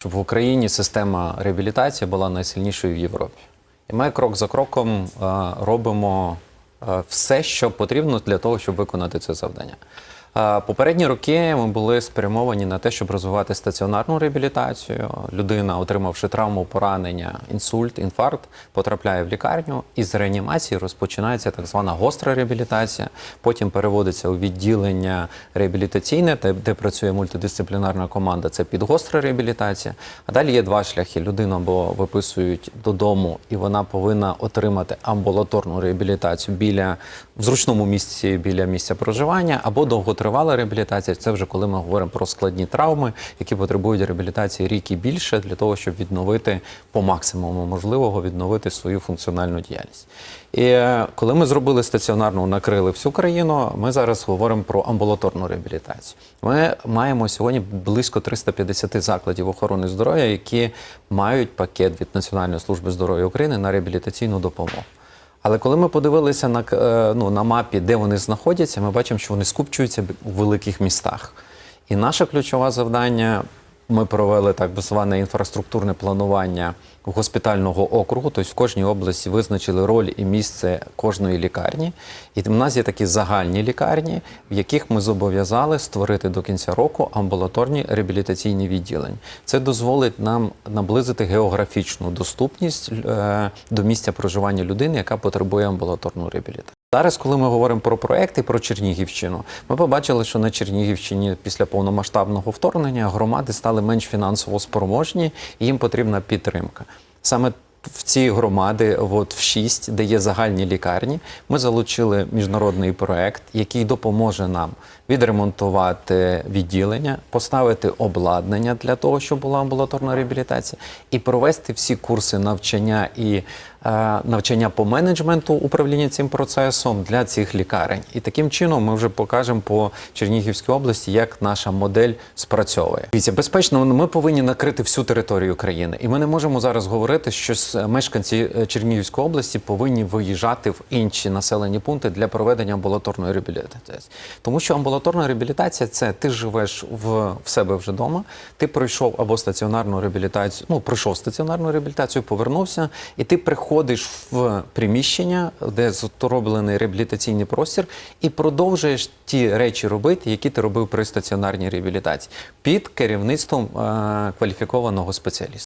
щоб в Україні система реабілітації була найсильнішою в Європі. І ми крок за кроком е, робимо е, все, що потрібно для того, щоб виконати це завдання. Попередні роки ми були спрямовані на те, щоб розвивати стаціонарну реабілітацію. Людина, отримавши травму, поранення, інсульт, інфаркт, потрапляє в лікарню, і з реанімації розпочинається так звана гостра реабілітація. Потім переводиться у відділення реабілітаційне, де, працює мультидисциплінарна команда. Це підгостра реабілітація. А далі є два шляхи. Людину або виписують додому, і вона повинна отримати амбулаторну реабілітацію біля в зручному місці біля місця проживання, або довготривала реабілітація. Це вже коли ми говоримо про складні травми, які потребують реабілітації рік і більше для того, щоб відновити по максимуму можливого відновити свою функціональну діяльність. І е, коли ми зробили стаціонарну, накрили всю країну, ми зараз говоримо про амбулаторну реабілітацію. Ми маємо сьогодні близько 350 закладів охорони здоров'я, які мають пакет від Національної служби здоров'я України на реабілітаційну допомогу. Але коли ми подивилися на, е, ну, на мапі, де вони знаходяться, ми бачимо, що вони скупчуються у великих містах. І наше ключове завдання ми провели так зване інфраструктурне планування госпітального округу, тобто в кожній області визначили роль і місце кожної лікарні. І в нас є такі загальні лікарні, в яких ми зобов'язали створити до кінця року амбулаторні реабілітаційні відділення. Це дозволить нам наблизити географічну доступність е, до місця проживання людини, яка потребує амбулаторну реабілітацію. Зараз, коли ми говоримо про проекти про Чернігівщину, ми побачили, що на Чернігівщині після повномасштабного вторгнення громади стали менш фінансово спроможні, і їм потрібна підтримка. Саме в ці громади, от в шість, де є загальні лікарні, ми залучили міжнародний проект, який допоможе нам відремонтувати відділення, поставити обладнання для того, щоб була амбулаторна реабілітація, і провести всі курси навчання і е, навчання по менеджменту управління цим процесом для цих лікарень. І таким чином ми вже покажемо по Чернігівській області, як наша модель спрацьовує. Безпечно, ми повинні накрити всю територію країни, і ми не можемо зараз говорити, що мешканці е, Чернігівської області повинні виїжджати в інші населені пункти для проведення амбулаторної реабілітації. Тому що амбулаторна реабілітація це ти живеш в, в себе вже вдома, ти пройшов або стаціонарну реабілітацію, ну пройшов стаціонарну реабілітацію, повернувся, і ти приходиш в приміщення, де зроблений реабілітаційний простір, і продовжуєш ті речі робити, які ти робив при стаціонарній реабілітації, під керівництвом е, кваліфікованого спеціаліста.